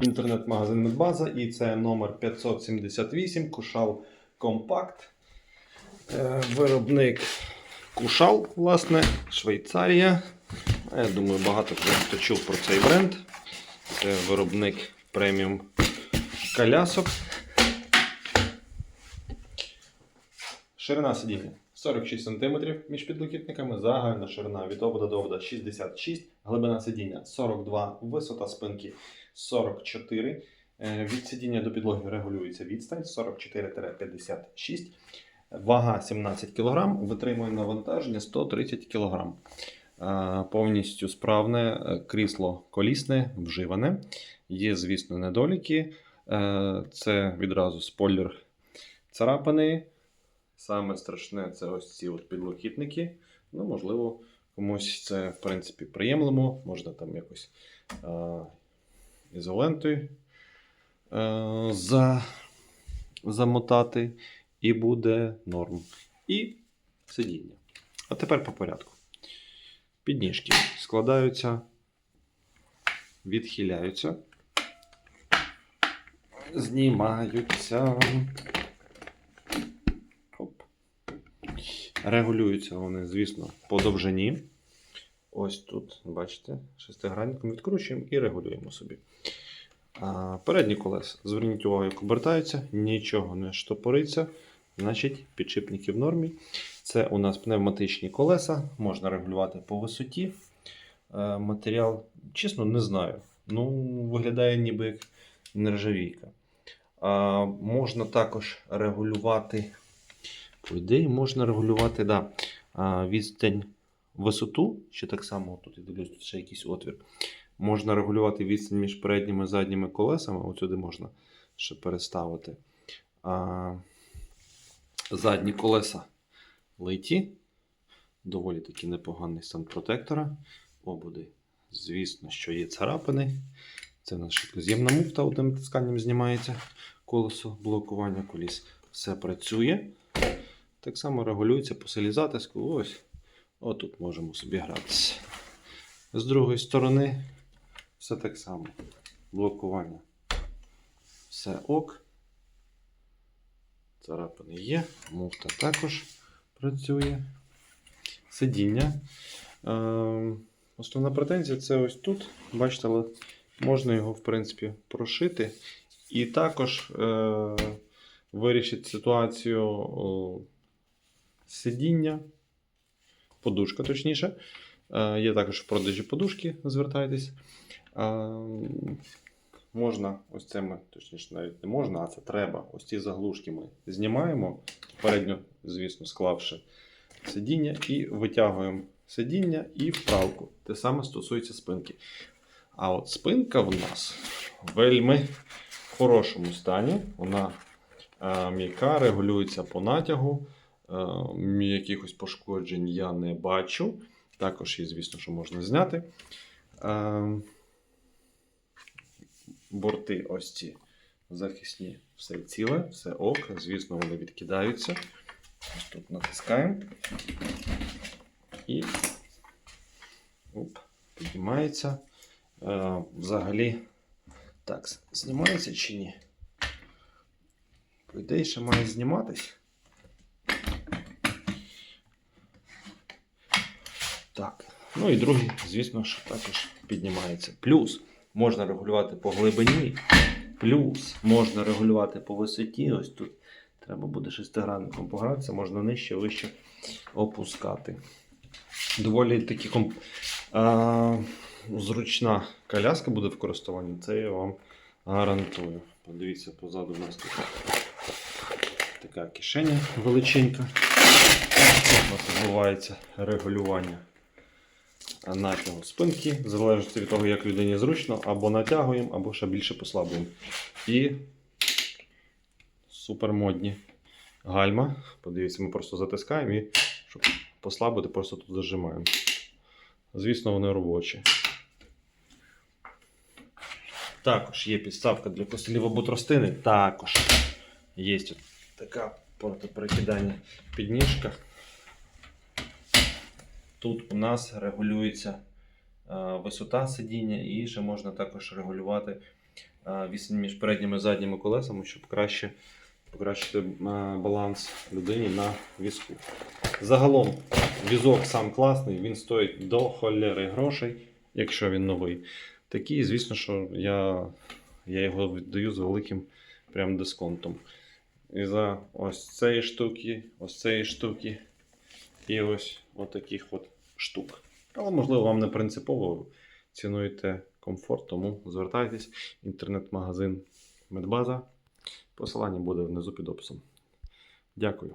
інтернет-магазин Медбаза і це номер 578 Кушал Компакт. Е, Виробник Кушал, власне, Швейцарія. Я думаю, багато хто чув про цей бренд. Це виробник преміум колясок. Ширина сидіння 46 см між підлокітниками, загальна ширина від обода до обода 66 глибина сидіння 42, висота спинки 44. Е, Від сидіння до підлоги регулюється відстань 44-56. Вага 17 кг, витримує навантаження 130 кг. Е, Повністю справне е, крісло колісне, вживане. Є, звісно, недоліки. Це відразу спойлер царапини. Саме страшне це ось ці от підлокітники. Ну, можливо, комусь це в принципі приємлемо. Можна там якось е, ізолентою е, за, замотати, і буде норм. І сидіння. А тепер по порядку. Підніжки складаються, відхиляються, знімаються. Регулюються вони, звісно, по довжині. Ось тут, бачите, шестигранником відкручуємо і регулюємо собі. А, передні колеса. Зверніть увагу, як обертаються, нічого не штопориться. Значить, підшипники в нормі. Це у нас пневматичні колеса, можна регулювати по висоті. Е, матеріал, чесно, не знаю. Ну, виглядає ніби як нержавійка. А, можна також регулювати. По ідеї, можна регулювати да, відстань висоту, ще так само, тут я дивлюсь, тут ще якийсь отвір. Можна регулювати відстань між передніми і задніми колесами. Ось сюди можна ще переставити. А, задні колеса литі. Доволі таки непоганий стан протектора. Обуди, звісно, що є царапини. Це наша швидкоз'ємна муфта, одним натисканням знімається колесо блокування коліс. Все працює. Так само регулюється по силі затиску. Ось. Отут можемо собі гратися. З другої сторони, все так само. Блокування. Все ок. Царапини є. Муфта також працює. Сидіння. Е, основна претензія це ось тут. Бачите, але можна його, в принципі, прошити. І також е, вирішить ситуацію сидіння, подушка, точніше. Е, є також в продажі подушки, звертайтесь. Е, можна ось це ми, точніше, навіть не можна, а це треба. Ось ці заглушки ми знімаємо, передньо, звісно, склавши сидіння, і витягуємо сидіння і вправку. Те саме стосується спинки. А от спинка в нас вельми в хорошому стані. Вона е, м'яка, регулюється по натягу. Е, якихось пошкоджень я не бачу. Також є, звісно, що можна зняти. Е, борти ось ці захисні, все ціле, все ок. Звісно, вони відкидаються. Ось тут натискаємо. І оп, піднімається. Е, взагалі, так, знімається чи ні? По ще має зніматись. Так. Ну і другий, звісно ж, також піднімається. Плюс можна регулювати по глибині, плюс можна регулювати по висоті. Ось тут треба буде шестигранником погратися, можна нижче, вище опускати. Доволі таки комп... а, зручна коляска буде в користуванні, це я вам гарантую. Подивіться, позаду у нас така, така кишеня величенька. У нас відбувається регулювання натягу спинки, в залежності від того, як людині зручно, або натягуємо, або ще більше послаблюємо. І супермодні гальма. Подивіться, ми просто затискаємо і щоб послабити, просто тут зажимаємо. Звісно, вони робочі. Також є підставка для костелів або тростини. Також є така протиперекидання підніжка. Тут у нас регулюється е, висота сидіння і ще можна також регулювати а, відстань між передніми і задніми колесами, щоб краще покращити баланс людині на візку. Загалом візок сам класний, він стоїть до холери грошей, якщо він новий. Такий, звісно, що я, я його віддаю з великим прям дисконтом. І за ось цієї штуки, ось цієї штуки і ось отаких от штук. Але, можливо, вам не принципово цінуєте комфорт, тому звертайтесь. Інтернет-магазин Медбаза. Посилання буде внизу під описом. Дякую.